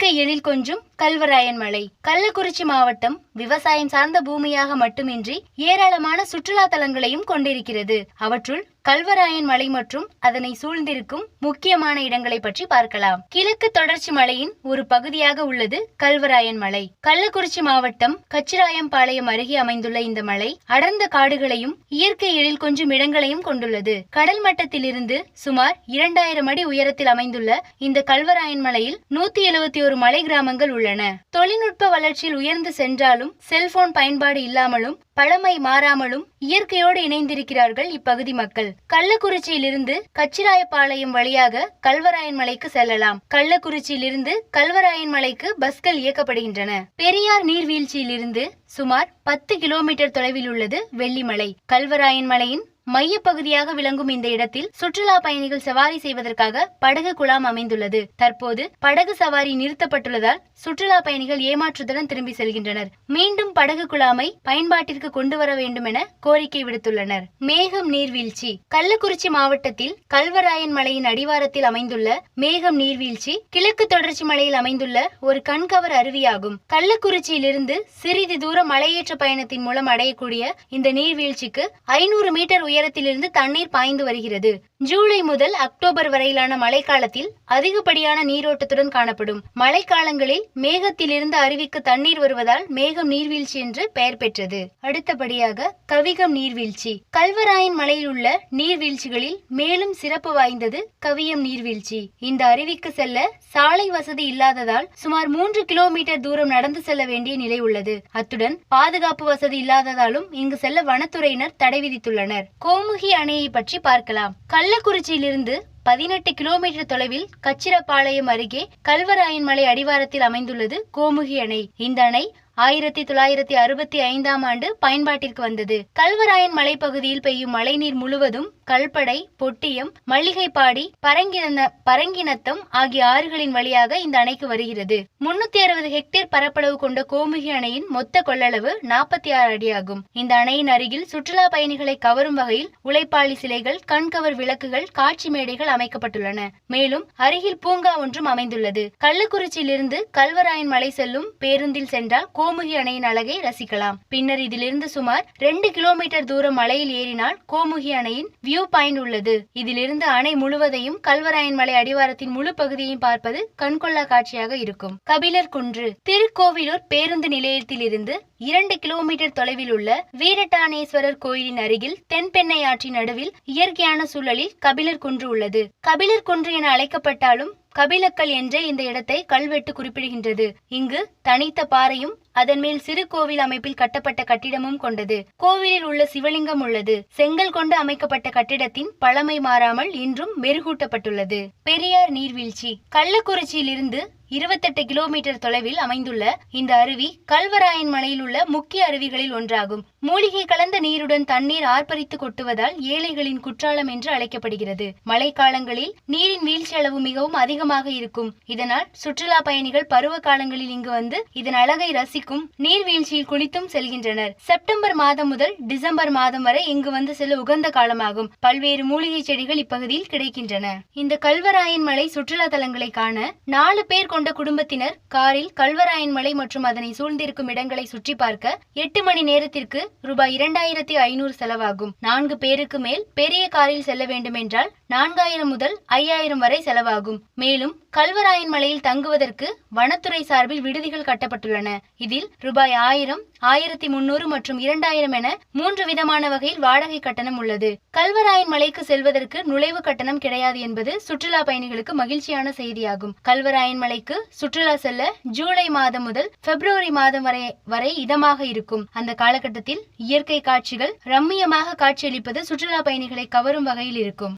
இயற்கை எழில் கொஞ்சும் கல்வராயன் மலை கள்ளக்குறிச்சி மாவட்டம் விவசாயம் சார்ந்த பூமியாக மட்டுமின்றி ஏராளமான சுற்றுலா தலங்களையும் கொண்டிருக்கிறது. அவற்றுள் கல்வராயன் மலை மற்றும் அதனை சூழ்ந்திருக்கும் முக்கியமான இடங்களை பற்றி பார்க்கலாம். கிழக்கு தொடர்ச்சி மலையின் ஒரு பகுதியாக உள்ளது கல்வராயன் மலை. கள்ளக்குறிச்சி மாவட்டம் கச்சிராயம்பாளையம் அருகே அமைந்துள்ள இந்த மலை அடர்ந்த காடுகளையும் இயற்கை எழில் கொஞ்சும் இடங்களையும் கொண்டுள்ளது. கடல் மட்டத்திலிருந்து சுமார் இரண்டாயிரம் அடி உயரத்தில் அமைந்துள்ள இந்த கல்வராயன் மலையில் நூத்தி எழுபத்தி ஒரு மலை கிராமங்கள் உள்ளன. தொழில்நுட்ப வளர்ச்சியில் உயர்ந்து சென்றாலும் செல்போன் பயன்பாடு இல்லாமலும் பழமை மாறாமலும் இயற்கையோடு இணைந்திருக்கிறார்கள் இப்பகுதி மக்கள். கள்ளக்குறிச்சியிலிருந்து கச்சிராயப்பாளையம் வழியாக கல்வராயன் மலைக்கு செல்லலாம். கள்ளக்குறிச்சியிலிருந்து கல்வராயன் மலைக்கு பஸ்கள் இயக்கப்படுகின்றன. பெரியார் நீர்வீழ்ச்சியிலிருந்து சுமார் பத்து கிலோமீட்டர் தொலைவில் உள்ளது வெள்ளிமலை. கல்வராயன் மலையின் மைய பகுதியாக விளங்கும் இந்த இடத்தில் சுற்றுலா பயணிகள் சவாரி செய்வதற்காக படகு குழாம் அமைந்துள்ளது. தற்போது படகு சவாரி நிறுத்தப்பட்டுள்ளதால் சுற்றுலா பயணிகள் ஏமாற்றத்துடன் திரும்பி செல்கின்றனர். மீண்டும் படகு குழாமை பயன்பாட்டிற்கு கொண்டு வர வேண்டும் என கோரிக்கை விடுத்துள்ளனர். மேகம் நீர்வீழ்ச்சி. கள்ளக்குறிச்சி மாவட்டத்தில் கல்வராயன் மலையின் அடிவாரத்தில் அமைந்துள்ள மேகம் நீர்வீழ்ச்சி கிழக்கு தொடர்ச்சி மலையில் அமைந்துள்ள ஒரு கண்கவர் அருவியாகும். கள்ளக்குறிச்சியிலிருந்து சிறிது தூரம் மலையேற்ற பயணத்தின் மூலம் அடையக்கூடிய இந்த நீர்வீழ்ச்சிக்கு ஐநூறு மீட்டர் உயரத்திலிருந்து தண்ணீர் பாய்ந்து வருகிறது. ஜூலை முதல் அக்டோபர் வரையிலான மழைக்காலத்தில் அதிகப்படியான நீரோட்டத்துடன் காணப்படும். மழைக்காலங்களில் மேகத்திலிருந்து அருவிக்கு தண்ணீர் வருவதால் மேகம் நீர்வீழ்ச்சி என்று பெயர் பெற்றது. அடுத்தபடியாக கவிகம் நீர்வீழ்ச்சி. கல்வராயன் மலையில் உள்ள நீர்வீழ்ச்சிகளில் மேலும் சிறப்பு வாய்ந்தது கவியம் நீர்வீழ்ச்சி. இந்த அருவிக்கு செல்ல சாலை வசதி இல்லாததால் சுமார் மூன்று கிலோமீட்டர் தூரம் நடந்து செல்ல வேண்டிய நிலை உள்ளது. அத்துடன் பாதுகாப்பு வசதி இல்லாததாலும் இங்கு செல்ல வனத்துறையினர் தடை விதித்துள்ளனர். கோமுகி அணையை பற்றி பார்க்கலாம். கள்ளக்குறிச்சியிலிருந்து பதினெட்டு கிலோமீட்டர் தொலைவில் கச்சிரப்பாளையம் அருகே கல்வராயன் மலை அடிவாரத்தில் அமைந்துள்ளது கோமுகி அணை. இந்த அணை ஆயிரத்தி தொள்ளாயிரத்தி அறுபத்தி ஐந்தாம் ஆண்டு பயன்பாட்டிற்கு வந்தது. கல்வராயன் மலைப்பகுதியில் பெய்யும் மழைநீர் முழுவதும் கல்படை பொட்டியம் மல்லிகைப்பாடி பரங்கின பரங்கினத்தம் ஆகிய ஆறுகளின் வழியாக இந்த அணைக்கு வருகிறது. முன்னூத்தி அறுபது ஹெக்டேர் பரப்பளவு கொண்ட கோமுகி அணையின் மொத்த கொள்ளளவு நாற்பத்தி ஆறு அடியாகும். இந்த அணையின் அருகில் சுற்றுலா பயணிகளை கவரும் வகையில் உழைப்பாளி சிலைகள் கண்கவர் விளக்குகள் காட்சி மேடைகள் அமைக்கப்பட்டுள்ளன. மேலும் அருகில் பூங்கா ஒன்றும் அமைந்துள்ளது. கள்ளக்குறிச்சியிலிருந்து கல்வராயன் மலை செல்லும் பேருந்தில் சென்றால் கோமுகி அணையின் அழகை ரசிக்கலாம். பின்னர் இதிலிருந்து சுமார் ரெண்டு கிலோமீட்டர் தூரம் மலையில் ஏறினால் கோமுகி அணையின் வியூ பாயிண்ட் உள்ளது. இதிலிருந்து அணை முழுவதையும் கல்வராயன் மலை அடிவாரத்தின் முழு பகுதியையும் பார்ப்பது கண்கொள்ளா காட்சியாக இருக்கும். கபிலர் குன்று. திருக்கோவிலூர் பேருந்து நிலையத்திலிருந்து இரண்டு கிலோமீட்டர் தொலைவில் உள்ள வீரட்டானேஸ்வரர் கோயிலின் அருகில் தென்பெண்ணை ஆற்றின் நடுவில் இயற்கையான சூழலில் கபிலர் குன்று உள்ளது. கபிலர் குன்று என அழைக்கப்பட்டாலும் கபிலக்கல் என்றே இந்த இடத்தை கல்வெட்டு குறிப்பிடுகின்றது. இங்கு தனித்த பாறையும் அதன் மேல் சிறு கோவில் அமைப்பில் கட்டப்பட்ட கட்டிடமும் கொண்டது. கோவிலில் உள்ள சிவலிங்கம் உள்ளது. செங்கல் கொண்டு அமைக்கப்பட்ட கட்டிடத்தின் பழமை மாறாமல் இன்றும் மெருகூட்டப்பட்டுள்ளது. பெரியார் நீர்வீழ்ச்சி. கள்ளக்குறிச்சியிலிருந்து இருபத்தெட்டு கிலோமீட்டர் தொலைவில் அமைந்துள்ள இந்த அருவி கல்வராயன் மலையில் உள்ள முக்கிய அருவிகளில் ஒன்றாகும். மூலிகை கலந்த நீருடன் தண்ணீர் ஆர்ப்பரித்து கொட்டுவதால் ஏழைகளின் குற்றாலம் என்று அழைக்கப்படுகிறது. மழைக்காலங்களில் நீரின் வீழ்ச்சி அளவு மிகவும் அதிகமாக இருக்கும். இதனால் சுற்றுலா பயணிகள் பருவ காலங்களில் இங்கு வந்து இதன் அழகை ரசிக்கும் நீர்வீழ்ச்சியில் குளித்தும் செல்கின்றனர். செப்டம்பர் மாதம் முதல் டிசம்பர் மாதம் வரை இங்கு வந்து செல்ல உகந்த காலமாகும். பல்வேறு மூலிகை செடிகள் இப்பகுதியில் கிடைக்கின்றன. இந்த கல்வராயன் மலை சுற்றுலா தலங்களை காண நாலு பேர் கொண்ட குடும்பத்தினர் காரில் கல்வராயன் மலை மற்றும் அதனை சூழ்ந்திருக்கும் இடங்களை சுற்றி பார்க்க எட்டு மணி நேரத்திற்கு ரூபாய் இரண்டாயிரத்தி ஐநூறு செலவாகும். நான்கு பேருக்கு மேல் பெரிய காரில் செல்ல வேண்டுமென்றால் நான்காயிரம் முதல் ஐயாயிரம் வரை செலவாகும். மேலும் கல்வராயன் மலையில் தங்குவதற்கு வனத்துறை சார்பில் விடுதிகள் கட்டப்பட்டுள்ளன. இதில் ரூபாய் ஆயிரம் ஆயிரத்தி முன்னூறு மற்றும் இரண்டாயிரம் என மூன்று விதமான வகையில் வாடகை கட்டணம் உள்ளது. கல்வராயன் மலைக்கு செல்வதற்கு நுழைவு கட்டணம் கிடையாது என்பது சுற்றுலா பயணிகளுக்கு மகிழ்ச்சியான செய்தியாகும். கல்வராயன் மலைக்கு சுற்றுலா செல்ல ஜூலை மாதம் முதல் பிப்ரவரி மாதம் வரை வரை இதமாக இருக்கும். அந்த காலகட்டத்தில் இயற்கை காட்சிகள் ரம்மியமாக காட்சியளிப்பது சுற்றுலா பயணிகளை கவரும் வகையில் இருக்கும்.